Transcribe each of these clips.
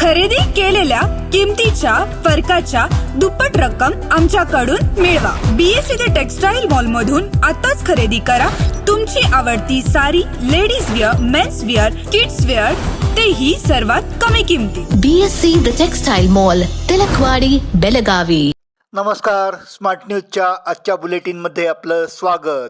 खरेदी केलेल्या किमतीच्या फरकाच्या दुप्पट रक्कम आमच्याकडून मिळवा. बीएससी ते टेक्सटाईल मॉल मधून आताच खरेदी करा. तुमची आवडती sari ladies wear men's wear kids wear तेही सर्वात कमी किमतीत BSC the textile mall Tilakwadi Belagavi. नमस्कार. स्मार्ट न्यूजच्या आजच्या बुलेटिनमध्ये आपलं स्वागत.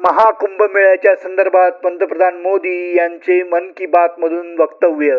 महाकुंभमेळ्याच्या संदर्भात पंतप्रधान मोदी यांचे मन की बात मधून वक्तव्य.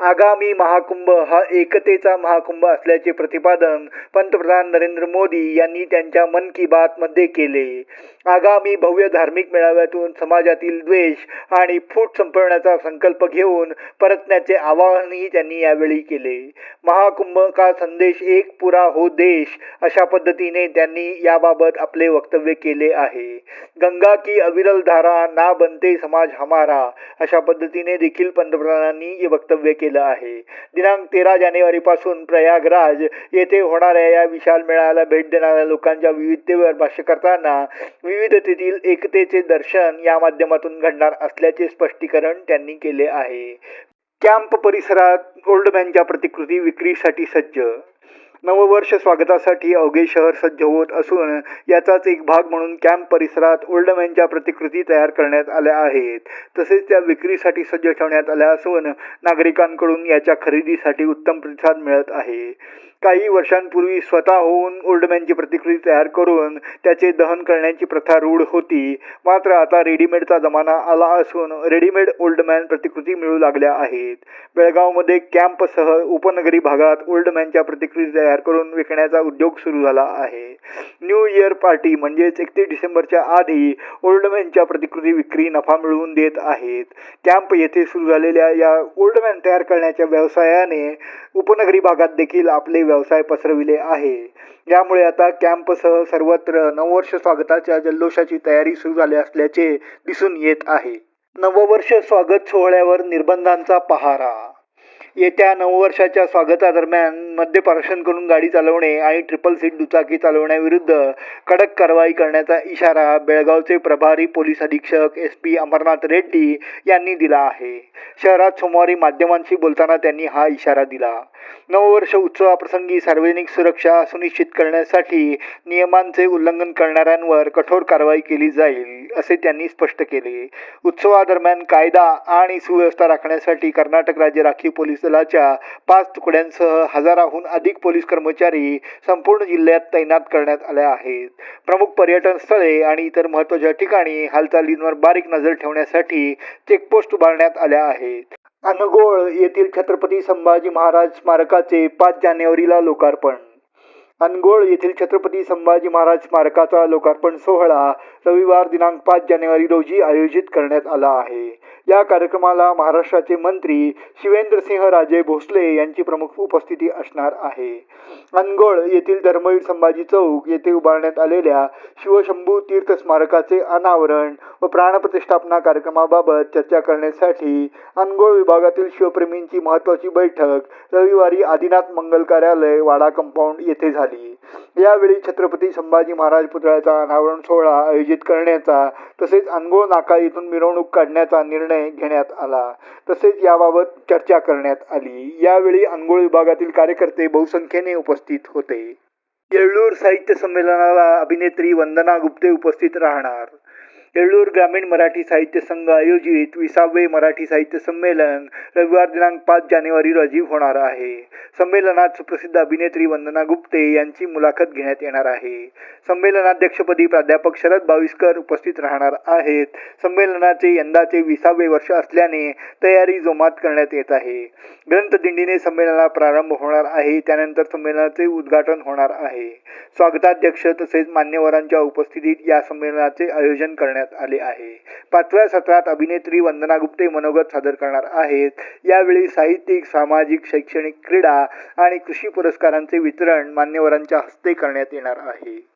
आगामी महाकुंभ हा एकतेचा महाकुंभ असल्याचे प्रतिपादन पंतप्रधान नरेंद्र मोदी यांनी त्यांच्या मन की बात मध्ये केले. आगामी भव्य धार्मिक मेळाव्यातून समाजातील द्वेष आणि फूट संपवण्याचा संकल्प घेऊन परतण्याचे आवाहनही त्यांनी यावेळी केले. महाकुंभ का संदेश एक पुरा हो देश अशा पद्धतीने त्यांनी याबाबत आपले वक्तव्य केले आहे. गंगा की अविरल धारा ना बनते समाज हमारा अशा पद्धतीने देखील पंतप्रधानांनी वक्तव्य केले. आहे. दिनांक तेरा जानेवारीपासून प्रयागराज येथे होणाऱ्या या विशाल मेळाला भेट देणाऱ्या लोकांच्या विविधतेवर भाष्य करताना विविधतेतील एकतेचे दर्शन या माध्यमातून घडणार असल्याचे स्पष्टीकरण त्यांनी केले आहे. कॅम्प परिसरात ओल्डमॅनच्या प्रतिकृती विक्रीसाठी सज्ज नववर्ष स्वागतासाठी अवघे शहर सज्ज होत असून याचाच एक भाग म्हणून कॅम्प परिसरात ओल्डमॅनच्या प्रतिकृती तयार करण्यात आल्या आहेत. तसेच त्या विक्रीसाठी सज्ज ठेवण्यात आल्या असून नागरिकांकडून याच्या खरेदीसाठी उत्तम प्रतिसाद मिळत आहे. काही वर्षांपूर्वी स्वतः होऊन ओल्डमॅनची प्रतिकृती तयार करून त्याचे दहन करण्याची प्रथा रूढ होती. मात्र आता रेडीमेडचा जमाना आला असून रेडीमेड ओल्डमॅन प्रतिकृती मिळू लागल्या आहेत. बेळगावमध्ये कॅम्पसह उपनगरी भागात ओल्डमॅनच्या प्रतिकृती तयार करून विकण्याचा उद्योग सुरू झाला आहे. न्यू इयर पार्टी म्हणजेच एकतीस डिसेंबरच्या आधी ओल्डमॅनच्या प्रतिकृती विक्री नफा मिळवून देत आहेत. कॅम्प येथे सुरू झालेल्या या ओल्डमॅन तयार करण्याच्या व्यवसायाने उपनगरी भागात देखील आपले व्यवसाय पसरविले आहे. यामुळे आता कॅम्पसह सर्वत्र नववर्ष स्वागताच्या जल्लोषाची तयारी सुरू झाली असल्याचे दिसून येत आहे. नववर्ष स्वागत सोहळ्यावर निर्बंधांचा पहारा येत्या नववर्षाच्या स्वागतादरम्यान मद्यपार्शन करून गाडी चालवणे आणि ट्रिपल सीट दुचाकी चालवण्याविरुद्ध कडक कारवाई करण्याचा इशारा बेळगावचे प्रभारी पोलीस अधीक्षक एस पी अमरनाथ रेड्डी यांनी दिला आहे. शहरात सोमवारी माध्यमांशी बोलताना त्यांनी हा इशारा दिला. नववर्ष उत्सवाप्रसंगी सार्वजनिक सुरक्षा सुनिश्चित करण्यासाठी नियमांचे उल्लंघन करणाऱ्यांवर कठोर कारवाई केली जाईल असे त्यांनी स्पष्ट केले. उत्सवादरम्यान कायदा आणि सुव्यवस्था राखण्यासाठी कर्नाटक राज्य राखीव पोलीस दलाच्या पाच तुकड्यांसह हजाराहून अधिक पोलीस कर्मचारी संपूर्ण जिल्ह्यात तैनात करण्यात आले आहेत. प्रमुख पर्यटन स्थळे आणि इतर महत्त्वाच्या ठिकाणी हालचालींवर बारीक नजर ठेवण्यासाठी चेकपोस्ट उभारण्यात आल्या आहेत. अनगोळ येथील छत्रपती संभाजी महाराज स्मारकाचे पाच जानेवारीला लोकार्पण अनगोळ येथील छत्रपती संभाजी महाराज स्मारकाचा लोकार्पण सोहळा रविवार दिनांक पाच जानेवारी रोजी आयोजित करण्यात आला आहे. या कार्यक्रमाला महाराष्ट्राचे मंत्री शिवेंद्रसिंह राजे भोसले यांची प्रमुख उपस्थिती असणार आहे. अनगोळ येथील धर्मवीर संभाजी चौक येथे उभारण्यात आलेल्या शिवशंभू तीर्थ स्मारकाचे अनावरण व प्राणप्रतिष्ठापना कार्यक्रमाबाबत चर्चा करण्यासाठी अनगोळ विभागातील शिवप्रेमींची महत्त्वाची बैठक रविवारी आदिनाथ मंगल कार्यालय वाडा कंपाऊंड येथे झाली. यावेळी छत्रपती संभाजी महाराज पुतळ्याचा अनावरण सोहळा आयोजित करण्याचा तसेच अनगोळ नाका येथून मिरवणूक काढण्याचा निर्णय घेण्यात आला. तसेच याबाबत चर्चा करण्यात आली. यावेळी अनगोळ विभागातील कार्यकर्ते बहुसंख्येने उपस्थित होते. येळ्ळूर साहित्य संमेलनाला अभिनेत्री वंदना गुप्ते उपस्थित राहणार. येळ्ळूर ग्रामीण मराठी साहित्य संघ आयोजित विसावे मराठी साहित्य संमेलन रविवार दिनांक पाच जानेवारी रोजी होणार आहे. संमेलनात सुप्रसिद्ध अभिनेत्री वंदना गुप्ते यांची मुलाखत घेण्यात येणार आहे. संमेलनाध्यक्षपदी प्राध्यापक शरद बाविस्कर उपस्थित राहणार आहेत. संमेलनाचे यंदाचे विसावे वर्ष असल्याने तयारी जोमात करण्यात येत आहे. ग्रंथदिंडीने संमेलनाला प्रारंभ होणार आहे त्यानंतर संमेलनाचे उद्घाटन होणार आहे. स्वागताध्यक्ष तसेच मान्यवरांच्या उपस्थितीत या संमेलनाचे आयोजन करण्यात करण्यात आले आहे. पाचव्या सत्रात अभिनेत्री वंदना गुप्ते मनोगत सादर करणार आहेत. यावेळी साहित्यिक सामाजिक शैक्षणिक क्रीडा आणि कृषी पुरस्कारांचे वितरण मान्यवरांच्या हस्ते करण्यात येणार आहे.